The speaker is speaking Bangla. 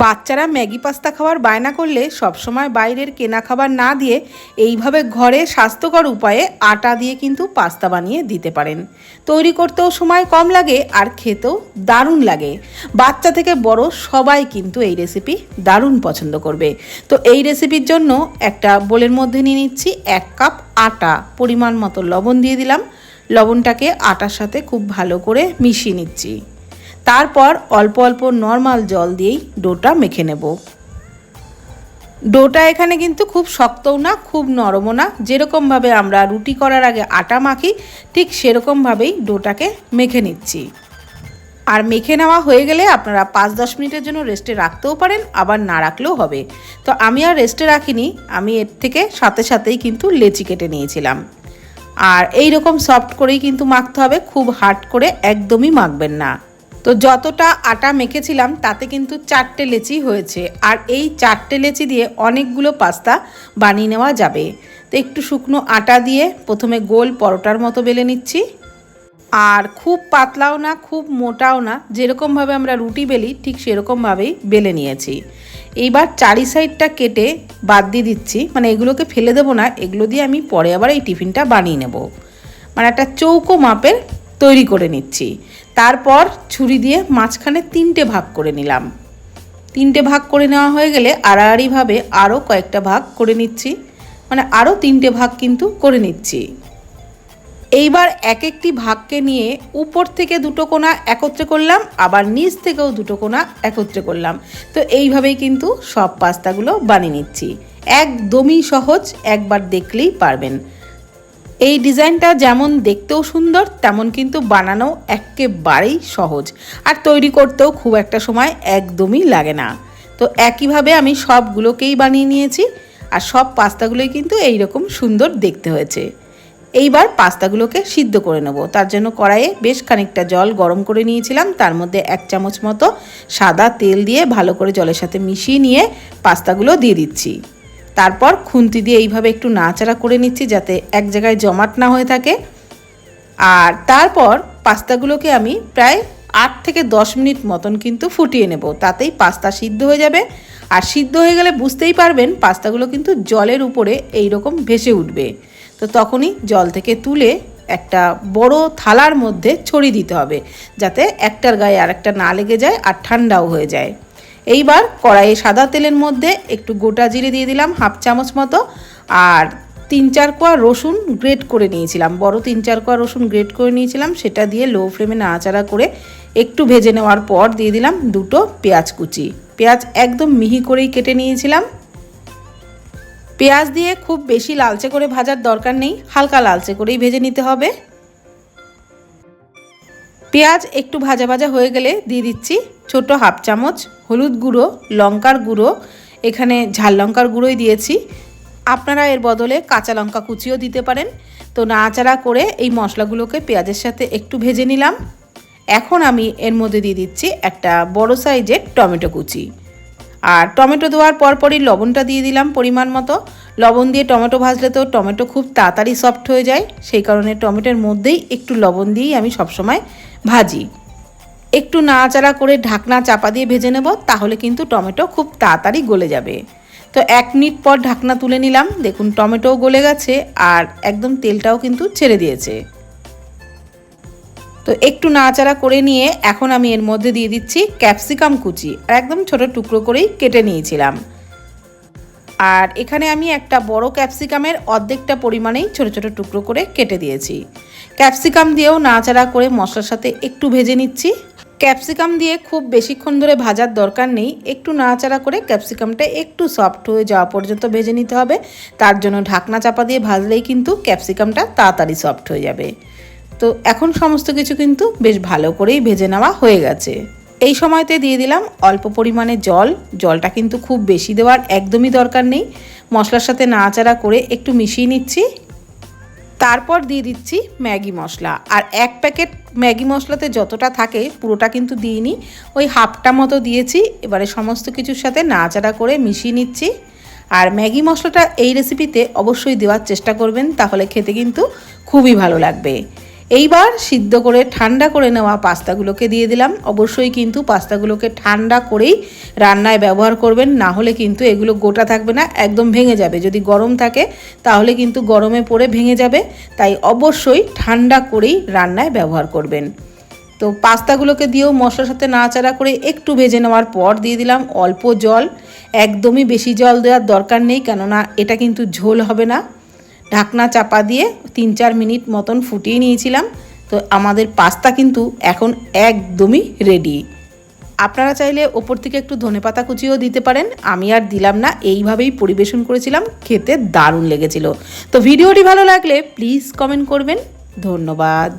বাচ্চারা ম্যাগি পাস্তা খাওয়ার বায়না করলে সবসময় বাইরের কেনা খাবার না দিয়ে এইভাবে ঘরে স্বাস্থ্যকর উপায়ে আটা দিয়ে কিন্তু পাস্তা বানিয়ে দিতে পারেন। তৈরি করতেও সময় কম লাগে আর খেতেও দারুণ লাগে। বাচ্চা থেকে বড় সবাই কিন্তু এই রেসিপি দারুণ পছন্দ করবে। তো এই রেসিপির জন্য একটা বোলের মধ্যে নিয়ে নিচ্ছি এক কাপ আটা। পরিমাণ মতো লবণ দিয়ে দিলাম। লবণটাকে আটার সাথে খুব ভালো করে মিশিয়ে নিচ্ছি। তারপর অল্প অল্প নর্মাল জল দিয়েই ডোটা মেখে নেব। ডোটা এখানে কিন্তু খুব শক্তও না, খুব নরমও না। যেরকমভাবে আমরা রুটি করার আগে আটা মাখি, ঠিক সেরকমভাবেই ডোটাকে মেখে নিচ্ছি। আর মেখে নেওয়া হয়ে গেলে আপনারা পাঁচ দশ মিনিটের জন্য রেস্টে রাখতেও পারেন, আবার না রাখলেও হবে। তো আমি আর রেস্টে রাখিনি, আমি এর থেকে সাথে সাথেই কিন্তু লেচি কেটে নিয়েছিলাম। আর এই রকম সফট করেই কিন্তু মাখতে হবে, খুব হার্ড করে একদমই মাখবেন না। তো যতটা আটা মেখেছিলাম, তাতে কিন্তু চারটে লেচি হয়েছে। আর এই চারটে লেচি দিয়ে অনেকগুলো পাস্তা বানিয়ে নেওয়া যাবে। তো একটু শুকনো আটা দিয়ে প্রথমে গোল পরোটার মতো বেলে নিচ্ছি। আর খুব পাতলাও না, খুব মোটাও না, যেরকমভাবে আমরা রুটি বেলি, ঠিক সেরকমভাবেই বেলে নিয়েছি। এইবার চারি সাইডটা কেটে বাদ দিয়ে দিচ্ছি। মানে এগুলোকে ফেলে দেবো না, এগুলো দিয়ে আমি পরে আবার এই টিফিনটা বানিয়ে নেব। মানে একটা চৌকো মাপের তৈরি করে নিচ্ছি। তারপর ছুরি দিয়ে মাঝখানে তিনটে ভাগ করে নিলাম। তিনটে ভাগ করে নেওয়া হয়ে গেলে আড়াআড়িভাবে আরও কয়েকটা ভাগ করে নিচ্ছি। মানে আরও তিনটে ভাগ কিন্তু করে নিচ্ছি। এইবার এক একটি ভাগকে নিয়ে উপর থেকে দুটো কোণা একত্রে করলাম, আবার নিচ থেকেও দুটো কোণা একত্রে করলাম। তো এইভাবেই কিন্তু সব পাস্তাগুলো বানিয়ে নিচ্ছি। একদমই সহজ, একবার দেখলেই পারবেন। এই ডিজাইনটা যেমন দেখতেও সুন্দর, তেমন কিন্তু বানানো একেবারেই সহজ। আর তৈরি করতেও খুব একটা সময় একদমই লাগে না। তো একইভাবে আমি সবগুলোকেই বানিয়ে নিয়েছি, আর সব পাস্তাগুলোই কিন্তু এই রকম সুন্দর দেখতে হয়েছে। এইবার পাস্তাগুলোকে সিদ্ধ করে নেব। তার জন্য কড়াইয়ে বেশ খানিকটা জল গরম করে নিয়েছিলাম। তার মধ্যে এক চামচ মতো সাদা তেল দিয়ে ভালো করে জলের সাথে মিশিয়ে নিয়ে পাস্তাগুলো দিয়ে দিচ্ছি। তারপর খুন্তি দিয়ে এইভাবে একটু নাচাড়া করে নিচ্ছি যাতে এক জায়গায় জমাট না হয়ে থাকে। আর তারপর পাস্তাগুলোকে আমি প্রায় আট থেকে দশ মিনিট মতন কিন্তু ফুটিয়ে নেব। তাতেই পাস্তা সিদ্ধ হয়ে যাবে। আর সিদ্ধ হয়ে গেলে বুঝতেই পারবেন পাস্তাগুলো কিন্তু জলের উপরে এই রকম ভেসে উঠবে। তো তখনই জল থেকে তুলে একটা বড় থালার মধ্যে ছড়িয়ে দিতে হবে। যাতে একটার গায়ে আরেকটা না লেগে যায় আর ঠান্ডাও হয়ে যায়। এইবার কড়াইয়ে সাদা তেলের মধ্যে একটু গোটা জিরে দিয়ে দিলাম হাফ চামচ মতো, আর তিন চার কোয়া রসুন গ্রেট করে নিয়েছিলাম। বড় তিন চার কোয়া রসুন গ্রেট করে নিয়েছিলাম, সেটা দিয়ে লো ফ্লেমে নাড়াচাড়া করে একটু ভেজে নেওয়ার পর দিয়ে দিলাম দুটো পেঁয়াজ কুচি। পেঁয়াজ একদম মিহি করেই কেটে নিয়েছিলাম। পেঁয়াজ দিয়ে খুব বেশি লালচে করে ভাজার দরকার নেই, হালকা লালচে করেই ভেজে নিতে হবে। পেঁয়াজ একটু ভাজা ভাজা হয়ে গেলে দিয়ে দিচ্ছি ছোট হাফ চামচ হলুদ গুঁড়ো, লঙ্কার গুঁড়ো। এখানে ঝাল লঙ্কার গুঁড়োই দিয়েছি। আপনারা এর বদলে কাঁচা লঙ্কা কুচিও দিতে পারেন। তো নাড়াচাড়া করে এই মশলাগুলোকে পেঁয়াজের সাথে একটু ভেজে নিলাম। এখন আমি এর মধ্যে দিয়ে দিচ্ছি একটা বড় সাইজের টমেটো কুচি। আর টমেটো দেওয়ার পরপরই লবণটা দিয়ে দিলাম পরিমাণ মতো। লবণ দিয়ে টমেটো ভাজলে তো টমেটো খুব তাড়াতাড়ি সফট হয়ে যায়। সেই কারণে টমেটোর মধ্যেই একটু লবণ দিয়েই আমি সবসময় ভাজি। একটু নাড়াচাড়া করে ঢাকনা চাপা দিয়ে ভেজে নেব, তাহলে কিন্তু টমেটো খুব তাড়াতাড়ি গলে যাবে। তো এক মিনিট পর ঢাকনা তুলে নিলাম। দেখুন টমেটোও গলে গেছে আর একদম তেলটাও কিন্তু ছেড়ে দিয়েছে। তো একটু নাড়াচাড়া করে নিয়ে এখন আমি এর মধ্যে দিয়ে দিচ্ছি ক্যাপসিকাম কুচি। আর একদম ছোট টুকরো করেই কেটে নিয়েছিলাম। আর এখানে আমি একটা বড় ক্যাপসিকামের অর্ধেকটা পরিমাণেই ছোট ছোট টুকরো করে কেটে দিয়েছি। ক্যাপসিকাম দিয়েও নাড়াচাড়া করে মশলার সাথে একটু ভেজে নিচ্ছি। ক্যাপসিকাম দিয়ে খুব বেশিক্ষণ ধরে ভাজার দরকার নেই। একটু নাড়াচাড়া করে ক্যাপসিকামটা একটু সফট হয়ে যাওয়া পর্যন্ত ভেজে নিতে হবে। তার জন্য ঢাকনা চাপা দিয়ে ভাজলেই কিন্তু ক্যাপসিকামটা তাড়াতাড়ি সফট হয়ে যাবে। তো এখন সমস্ত কিছু কিন্তু বেশ ভালো করেই ভেজে নেওয়া হয়ে গেছে। এই সময়তে দিয়ে দিলাম অল্প পরিমাণে জল। জলটা কিন্তু খুব বেশি দেওয়ার একদমই দরকার নেই। মশলার সাথে নাড়াচাড়া করে একটু মিশিয়ে নিচ্ছি। তারপর দিয়ে দিচ্ছি ম্যাগি মশলা। আর এক প্যাকেট ম্যাগি মশলাতে যতটা থাকে পুরোটা কিন্তু দিইনি। ওই হাফটা মতো দিয়েছি। এবারে সমস্ত কিছুর সাথে নাড়াচাড়া করে মিশিয়ে নিচ্ছি। আর ম্যাগি মশলাটা এই রেসিপিতে অবশ্যই দেওয়ার চেষ্টা করবেন, তাহলে খেতে কিন্তু খুবই ভালো লাগবে। এইবার সিদ্ধ করে, ঠান্ডা করে নেওয়া পাস্তাগুলোকে দিয়ে দিলাম। অবশ্যই কিন্তু পাস্তাগুলোকে ঠান্ডা করেই রান্নায় ব্যবহার করবেন, না হলে কিন্তু এগুলো গোটা থাকবে না, একদম ভেঙে যাবে। যদি গরম থাকে, তাহলে কিন্তু গরমে পড়ে ভেঙে যাবে। তাই অবশ্যই ঠান্ডা করেই রান্নায় ব্যবহার করবেন। তো পাস্তাগুলোকে দিয়েও মশলার সাথে নাড়াচাড়া করে একটু ভেজে নেওয়ার পর দিয়ে দিলাম অল্প জল। একদমই বেশি জল দেওয়ার দরকার নেই, কেননা এটা কিন্তু ঝোল হবে না। ঢাকনা চাপা দিয়ে তিন চার মিনিট মতন ফুটিয়ে নিয়েছিলাম। তো আমাদের পাস্তা কিন্তু এখন একদমই রেডি আপনারা চাইলে ওপর থেকে একটু ধনেপাতা কুচিও দিতে পারেন। আমি আর দিলাম না, এইভাবেই পরিবেশন করেছিলাম, খেতে দারুণ লেগেছিল। তো ভিডিওটি ভালো লাগলে প্লিজ কমেন্ট করবেন। ধন্যবাদ।